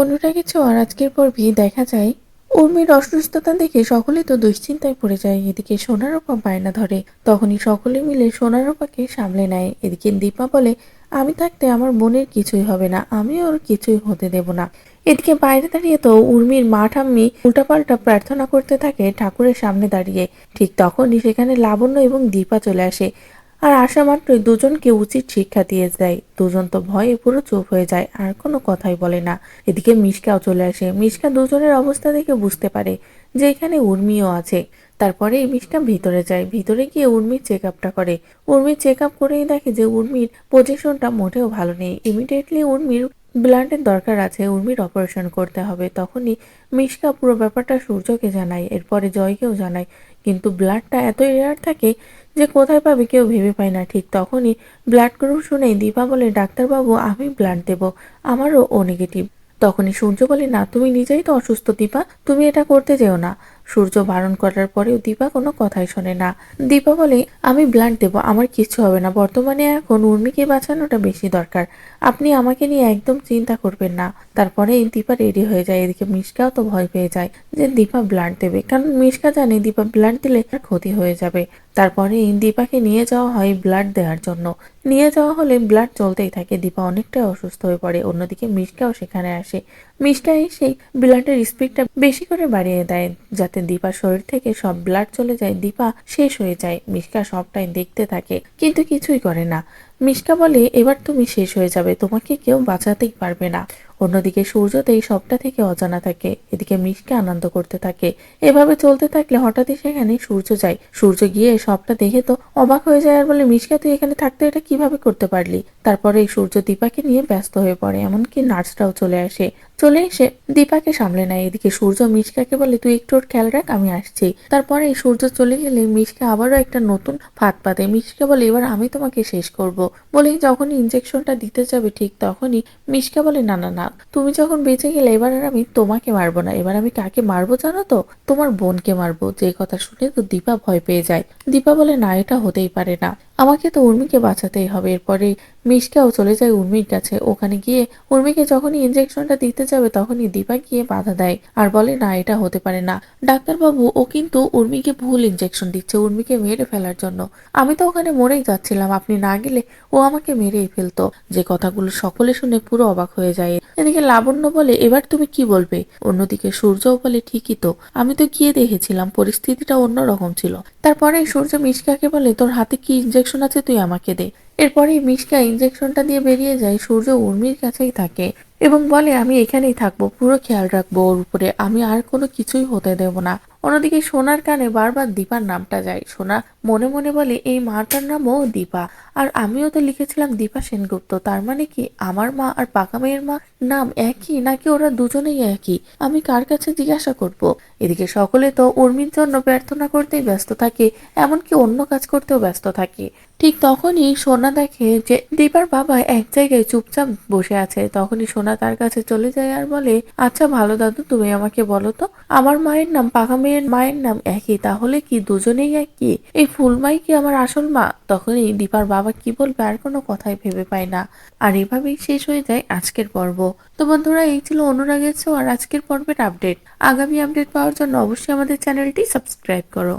অন্যটা কিছু আজকের পর্বে দেখা যায়। উর্মির অসুস্থতা দেখে সকলে তো দুশ্চিন্তায় পড়ে যায়, এদিকে সোনারূপা বায়না ধরে। তখনই সকলে মিলে সোনারূপাকে সামলে নেয়। এদিকে দীপা বলে, আমি থাকতে আমার বোনের কিছুই হবে না আমি ওর কিছুই হতে দেব না। এদিকে বাইরে দাঁড়িয়ে তো উর্মির মা ঠাম্মি উল্টাপাল্টা প্রার্থনা করতে থাকে ঠাকুরের সামনে দাঁড়িয়ে। ঠিক তখনই সেখানে লাবণ্য এবং দীপা চলে আসে। আর আসা মাত্রই দুজনকে উচিত শিক্ষা দিয়ে দেয় দুজন তো ভয়ে পুরো চুপ হয়ে যায়, আর কোনো কথাই বলে না। এদিকে মিশকাও চলে আসে। মিশকা দুজনের অবস্থা দেখে বুঝতে পারে যে এখানে উর্মিও আছে। তারপরে মিশকা ভিতরে যায়। ভিতরে গিয়ে উর্মির চেক করে। উর্মির চেক আপ করেই দেখে যে উর্মির পজিশনটা মোটেও ভালো নেই। ইমিডিয়েটলি উর্মির ব্লাডের দরকার আছে, উর্মির অপারেশন করতে হবে। তখনই মিশকা পুরো ব্যাপারটা সূর্যকে জানায়। এরপরে জয়কেও জানায় কিন্তু ব্লাডটা এতই রেয়ার থাকে যে কোথায় পাবে কেউ ভেবে পায় না। ঠিক তখনই ব্লাড গ্রুপ শুনেই দীপা বলে, ডাক্তারবাবু, আমি ব্লাড দেব। আমারও ও নেগেটিভ তখনই সূর্য বলে, না, তুমি নিজেই তো অসুস্থ দীপা। তুমি এটা করতে যেও না। সূর্য বারণ করার পরেও দীপা কোনো কথাই শোনে না। দীপা বলে, আমি ব্লাড দেব। আমার কিচ্ছু হবে না। বর্তমানে এখন উর্মিকে বাঁচানোটা বেশি দরকার। আপনি আমাকে নিয়ে একদম চিন্তা করবেন না। তারপরে এই দীপা রেডি হয়ে যায়। এদিকে মিশকাও তো ভয় পেয়ে যায় যে দীপা ব্লাড দেবে। কারণ মিশকা জানে দীপা ব্লাড দিলে তার ক্ষতি হয়ে যাবে। তারপরে দীপাকে নিয়ে যাওয়া হয় ব্লাড দেওয়ার জন্য। নিয়ে যাওয়া হলে ব্লাড চলতেই থাকে। দীপা অনেকটাই অসুস্থ হয়ে পড়ে। অন্যদিকে মিশকাও সেখানে আসে। মিশকা এসে ব্লাডের স্পিডটা বেশি করে বাড়িয়ে দেয় যাতে দীপার শরীর থেকে সব ব্লাড চলে যায়। দীপা শেষ হয়ে যায়। মিশকা সবটাই দেখতে থাকে, কিন্তু কিছুই করে না। মিশকা বলে এবার তুমি শেষ হয়ে যাবে তোমাকে কেউ বাঁচাতেই পারবে না। অন্যদিকে সূর্যতেই সবটা থেকে অজানা থাকে, এদিকে মিশকে আনন্দ করতে থাকে। এভাবে চলতে থাকলে হঠাৎই সেখানে সূর্য যায়। সূর্য গিয়ে সবটা দেখে তো অবাক হয়ে যায় আর বলে, মিশকা, তুই এখানে থাকতে এটা কীভাবে করতে পারলি? তারপরে এই সূর্য দীপাকে নিয়ে ব্যস্ত হয়ে পড়ে, এমনকি নার্সরাও চলে আসে। চলে এসে দীপাকে সামলে নেয়। এদিকে সূর্য মিশকাকে বলে, তুই একটু ওর খেয়াল রাখ, আমি আসছি। তারপরে এই সূর্য চলে গেলে মিশকা আবারও একটা নতুন ফাঁদ পাতে। মিশকা বলে, এবার আমি তোমাকে শেষ করব। বলে যখনই ইঞ্জেকশনটা দিতে যাবে ঠিক তখনই মিশকা বলে, না না না তুমি যখন বেঁচে গেলে এবার আর আমি তোমাকে মারবো না। এবার আমি কাকে মারবো জানো তো? তোমার বোনকে মারবো। যে কথা শুনে তো দীপা ভয় পেয়ে যায়। দীপা বলে, না, এটা হতেই পারে না। আমাকে তো উর্মিকে বাঁচাতেই হবে। এরপরে মিশকাও চলে যায় উর্মির কাছে। ওখানে গিয়ে উর্মিকে যখনই ইঞ্জেকশনটা দিতে যাবে, তখনই দীপা গিয়ে বাধা দেয়। আর বলে, না, এটা হতে পারে না। ডাক্তারবাবু, ও কিন্তু উর্মিকে ভুল ইঞ্জেকশন দিচ্ছে, উর্মিকে মেরে ফেলার জন্য। আমি তো ওখানে মরেই যাচ্ছিলাম। আপনি না গেলে ও আমাকে মেরেই ফেলতো। যে কথাগুলো সকলে শুনে পুরো অবাক হয়ে যায়। এদিকে লাবণ্য বলে, এবার তুমি কি বলবে? অন্যদিকে সূর্যও বলে, ঠিকই তো। আমি তো গিয়ে দেখেছিলাম, পরিস্থিতিটা অন্যরকম ছিল। তারপরে সূর্য মিশকাকে বলে, তোর হাতে কি ইঞ্জেকশন আছে, তুই আমাকে দে। এরপরে মিশকা ইঞ্জেকশনটা দিয়ে বেরিয়ে যায়, সূর্য উর্মির কাছেই থাকে এবং বলে, আমি এখানেই থাকব, পুরো খেয়াল রাখব ওর উপরে। আমি আর কোনো কিছুই হতে দেব না। অন্যদিকে সোনার কানে বারবার দীপার নামটা যায়। সোনা মনে মনে বলে, এই মাটার নামও দীপা। আর আমিও তো লিখেছিলাম দীপা সেনগুপ্ত। তার মানে কি আমার মা আর পাকা মেয়ের মা নাম একই, নাকি ওরা দুজনেই একই? আমি কার কাছে জিজ্ঞাসা করব? এদিকে সকলে তো উর্মির জন্য প্রার্থনা করতেই ব্যস্ত থাকে, এমনকি অন্য কাজ করতেও ব্যস্ত থাকে। ঠিক তখনই সোনা দেখে যে দীপার বাবা এক জায়গায় চুপচাপ বসে আছে। তখনই সোনা তার কাছে চলে যায় আর বলে আচ্ছা ভালো দাদু, তুমি আমাকে বলো তো, আমার মায়ের নাম পাকা মেয়ের মায়ের নাম একই, তাহলে কি দুজনেই একই? এই ফুলমাই কি আমার আসল মা? তখনই দীপার বাবা কি বলবে আর কোনো কথাই ভেবে পায় না। আর এভাবেই শেষ হয়ে যায় আজকের পর্ব। তো বন্ধুরা, এই ছিল অনুরাগের ছো আর আজকের পর্বের আপডেট। আগামী আপডেট পাওয়ার জন্য অবশ্যই আমাদের চ্যানেলটি সাবস্ক্রাইব করো।